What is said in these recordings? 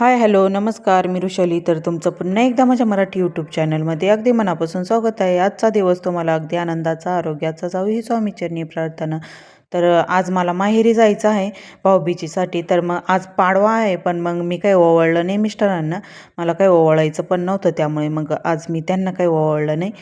Hi hello नमस्कार मी ऋषाली तर तुमचं पुन्हा एकदा माझ्या मराठी यूट्यूब चॅनलमध्ये अगदी मनापासून स्वागत आहे. आजचा दिवस तुम्हाला अगदी आनंदाचा आरोग्याचा जाऊ ही स्वामीचरणी प्रार्थना. तर आज मला माहेरी जायचं आहे भाऊबीजीसाठी. तर मग आज पाडवा आहे पण मग मी काही ओवळलं नाही मिस्टरांना. मला काही ओवळायचं पण नव्हतं त्यामुळे मग आज मी त्यांना काही ओवळलं नाही.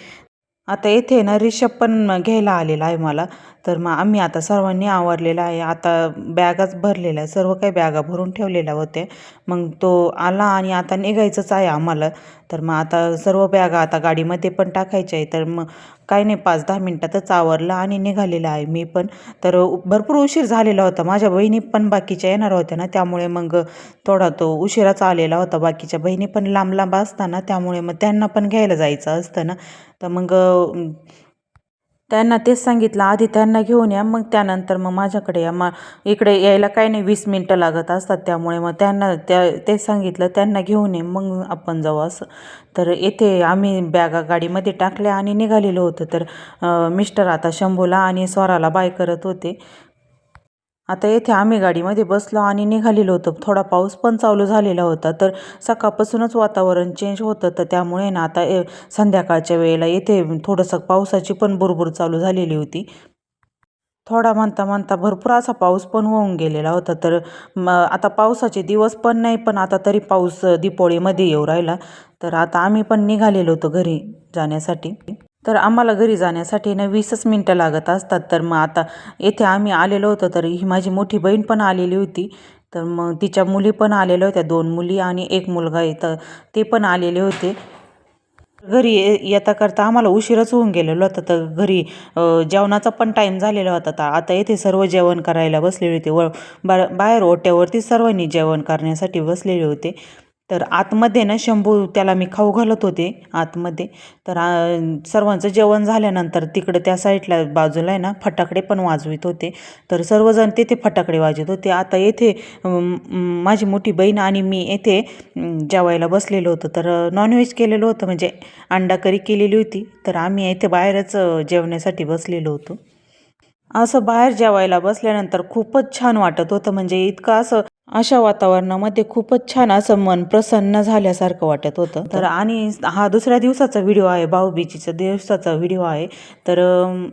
आता येथे ना रिषभ पण घ्यायला आलेला आहे मला. तर मग आम्ही आता सर्वांनी आवरलेला आहे. आता बॅगाच भरलेल्या आहे. सर्व काही बॅगा भरून ठेवलेल्या होत्या. मग तो आला आणि आता निघायचंच आहे आम्हाला. तर मग आता सर्व बॅगा आता गाडीमध्ये पण टाकायच्या आहे तर मग काय नाही पाच दहा मिनटातच आवरला आणि निघालेला आहे मी पण. तर भरपूर उशीर झालेला होता. माझ्या बहिणी पण बाकीच्या येणार होत्या ना त्यामुळे मग थोडा तो उशिराच आलेला होता. बाकीच्या बहिणी पण लांब लांब असताना त्यामुळे मग त्यांना पण घ्यायला जायचं असतं ना. तर मग त्यांना तेच सांगितलं आधी त्यांना घेऊन या मग त्यानंतर मग माझ्याकडे या. मा इकडे यायला काही नाही वीस मिनटं लागत असतात त्यामुळे मग त्यांना त्या तेच सांगितलं त्यांना घेऊन ये मग आपण जाऊ असं. तर येथे आम्ही बॅगा गाडीमध्ये टाकल्या आणि निघालेलो होतो. तर मिस्टर आता शंभूला आणि स्वराला बाय करत होते. आता येथे आम्ही गाडीमध्ये बसलो आणि निघालेलो होतो. थोडा पाऊस पण चालू झालेला होता. तर सकाळपासूनच वातावरण चेंज होतं. तर त्यामुळे ना आता संध्याकाळच्या वेळेला येथे थोडंसं पावसाची पण बुरबुर चालू झालेली होती. थोडा म्हणता म्हणता भरपूर असा पाऊस पण होऊन गेलेला होता. तर म आता पावसाचे दिवस पण नाही पण आता तरी पाऊस दीपोळीमध्ये येऊ राहिला. तर आता आम्ही पण निघालेलो होतो घरी जाण्यासाठी. तर आम्हाला घरी जाण्यासाठी ना वीसच मिनटं लागत असतात. तर मग आता येथे आम्ही आलेलो होतो तर ही माझी मोठी बहीण पण आलेली होती. तर मग तिच्या मुली पण आलेल्या होत्या दोन मुली आणि एक मुलगा आहे तर ते पण आलेले होते. घरी येता करता आम्हाला उशीरच होऊन गेलेलो होता तर घरी जेवणाचा पण टाईम झालेला होता. तर आता येथे सर्व जेवण करायला बसलेले होते. व बा बाहेर ओट्यावरती सर्वांनी जेवण करण्यासाठी बसलेले होते. तर आतमध्ये ना शंभू त्याला मी खाऊ घालत होते आतमध्ये. तर सर्वांचं जेवण झाल्यानंतर तिकडे त्या साईडला बाजूला आहे ना फटाकडे पण वाजवित होते. तर सर्वजण तिथे फटाकडे वाजवत होते. आता येथे माझी मोठी बहीण आणि मी येथे जेवायला बसलेलो होतो. तर नॉनव्हेज केलेलं होतं म्हणजे अंडा करी केलेली होती. तर आम्ही येथे बाहेरच जेवण्यासाठी बसलेलो होतो. असं बाहेर जेवायला बसल्यानंतर खूपच छान वाटत होतं. म्हणजे इतकं असं अशा वातावरणामध्ये खूपच छान असं मन प्रसन्न झाल्यासारखं वाटत होतं. तर आणि हा दुसऱ्या दिवसाचा व्हिडिओ आहे भाऊबीजीचा दिवसाचा व्हिडिओ आहे. तर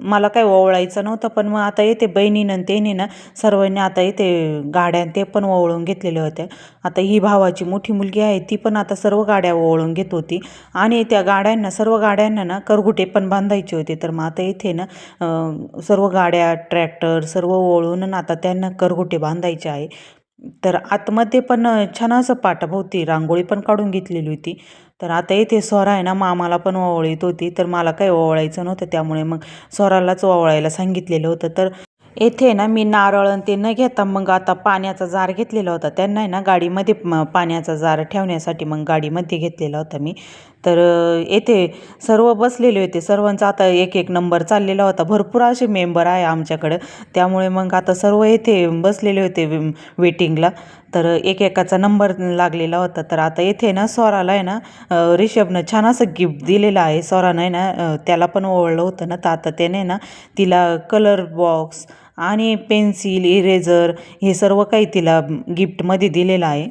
मला काय ओवळायचं नव्हतं पण मग आता येते बहिणीनं तेने ना सर्वांनी आता येते गाड्या ते पण ओवळून घेतलेल्या होत्या आता ही भावाची मोठी मुलगी आहे ती पण आता सर्व गाड्या ओवळून घेत होती. आणि त्या गाड्यांना सर्व गाड्यांना ना करगुटे पण बांधायचे होते. तर मग आता इथे ना सर्व गाड्या ट्रॅक्टर सर्व ओवळून आता त्यांना करगुटे बांधायचे आहे. तर आतमध्ये पण छान असं पाटाभोवती रांगोळी पण काढून घेतलेली होती. तर आता इथे स्वरा आहे ना मामाला पण ओवळीत होती. तर मला काही ओवळायचं नव्हतं त्यामुळे मग स्वरालाच ओवळायला सांगितलेलं होतं. तर येथे ना मी नारळ ते न घेता मग आता पाण्याचा जार घेतलेला होता. त्यांना आहे ना गाडीमध्ये पाण्याचा जार ठेवण्यासाठी मग गाडीमध्ये घेतलेला होता मी. तर येथे सर्व बसलेले होते. सर्वांचा आता एक एक नंबर चाललेला होता. भरपूर असे मेंबर आहे आमच्याकडं. त्यामुळे मग आता सर्व येथे बसलेले होते वेटिंगला. तर एक एकाचा नंबर लागलेला होता. तर आता येथे ना स्वराला आहे ना रिषभनं छान असं गिफ्ट दिलेलं आहे. स्वरानं आहे ना त्याला पण ओवळलं होतं ना. तर आता त्याने ना तिला कलर बॉक्स आणि पेन्सिल इरेझर हे सर्व काही तिला गिफ्टमध्ये दिलेलं आहे.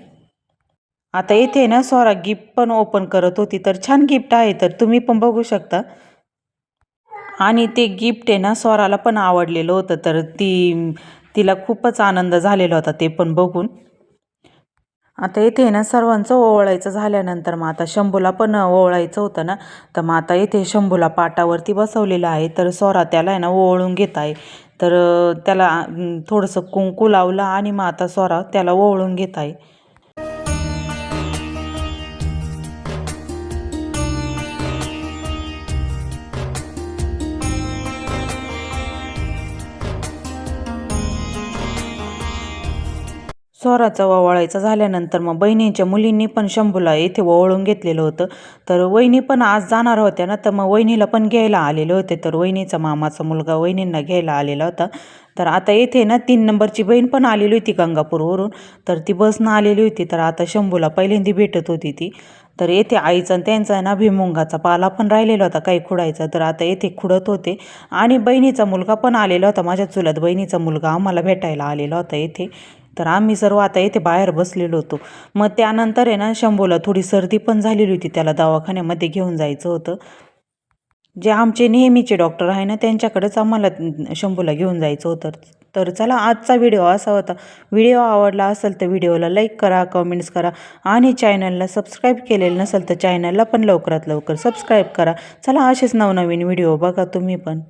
आता येथे ना स्वरा गिफ्ट पण ओपन करत होती तर छान गिफ्ट आहे तर तुम्ही पण बघू शकता. आणि ते गिफ्ट आहे ना स्वराला पण आवडलेलं होतं तर ती तिला खूपच आनंद झालेला होता ते पण बघून. आता येथे ना सर्वांचं ओवळायचं झाल्यानंतर मग आता शंभूला पण ओवळायचं होतं ना तर मग आता येथे शंभूला पाटावरती बसवलेलं आहे तर स्वरा त्याला आहे ना ओवळून घेत आहे. तर त्याला थोडंसं कुंकू लावलं आणि मग आता स्वरा त्याला ओवळून घेत आहे. स्वराचा ओवाळायचा झाल्यानंतर मग बहिणीच्या मुलींनी पण शंभूला येथे ओवळून घेतलेलं होतं. तर वहिनी पण आज जाणार होत्या ना तर मग वहिनीला पण घ्यायला आलेले होते. तर वहिनीचा मामाचा मुलगा वहिनींना घ्यायला आलेला होता. तर आता येथे ना तीन नंबरची बहीण पण आलेली होती गंगापूरवरून. तर ती बसनं आलेली होती. तर आता शंभूला पहिल्यांदी भेटत होती ती. तर येथे आईचा त्यांचा ना भिमुंगाचा पाला पण राहिलेला होता काही खुडायचा. तर आता येथे खुडत होते. आणि बहिणीचा मुलगा पण आलेला होता. माझ्या चुलत बहिणीचा मुलगा आम्हाला भेटायला आलेला होता येथे. तर आम्ही सर्व आता येथे बाहेर बसलेलो होतो. मग त्यानंतर आहे ना शंभूला थोडी सर्दी पण झालेली होती. त्याला दवाखान्यामध्ये घेऊन जायचं होतं. जे आमचे नेहमीचे डॉक्टर आहे ना त्यांच्याकडेच आम्हाला शंभूला घेऊन जायचं होतं. तर चला आजचा व्हिडिओ असा होता. व्हिडिओ आवडला असेल तर व्हिडिओला लाईक करा कमेंट्स करा आणि चॅनलला सबस्क्राईब केलेलं नसेल तर चॅनलला पण लवकरात लवकर सबस्क्राईब करा. चला असेच नवनवीन व्हिडिओ बघा तुम्ही पण.